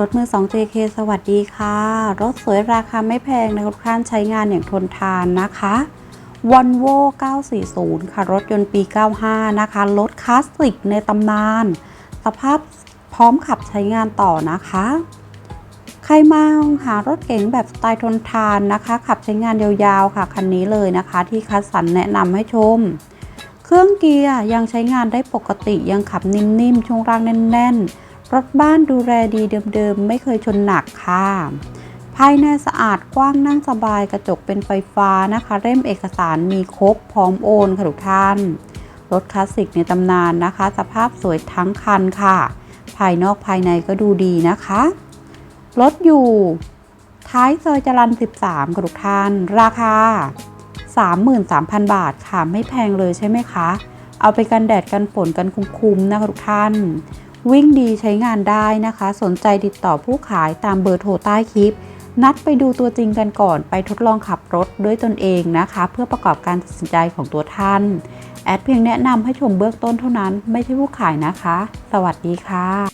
รถมือ2 JK สวัสดีค่ะ รถสวยราคาไม่แพงในทุกท่านใช้งานอย่างทนทานนะคะ Volvo 940 ค่ะ รถยนต์ปี 95 นะคะ รถคลาสสิกในตำนาน สภาพพร้อมขับใช้งานต่อนะคะ ใครมาหารถเก๋งแบบสไตล์ทนทานนะคะ ขับใช้งานยาวๆค่ะ คันนี้เลยนะคะ ที่คัสสันแนะนำให้ชม เครื่องเกียร์ยังใช้งานได้ปกติยังขับนิ่มๆ ช่วงล่างแน่นๆ รถบ้านดูแลดีเดิมๆ ไม่เคยชนหนักค่ะ ภายในสะอาดกว้างนั่งสบายกระจกเป็นไฟฟ้านะคะ เล่มเอกสารมีครบพร้อมโอนค่ะทุกท่าน รถคลาสสิกในตำนานนะคะ สภาพสวยทั้งคันค่ะ ภายนอกภายในก็ดูดีนะคะ รถอยู่ ท้ายซอยจรัน 13ค่ะทุกท่าน ราคา 33,000 บาทค่ะไม่แพงเลยใช่ไหมคะ เอาไปกันแดดกันฝนกันคุ้มๆนะคะทุกท่าน วิ่งดีใช้งานได้นะคะ สนใจติดต่อผู้ขายตามเบอร์โทรใต้คลิป นัดไปดูตัวจริงกันก่อนไปทดลองขับรถด้วยตนเองนะคะ เพื่อประกอบการตัดสินใจของตัวท่าน แอดเพียงแนะนำให้ชมเบื้องต้นเท่านั้น ไม่ใช่ผู้ขายนะคะ สวัสดีค่ะ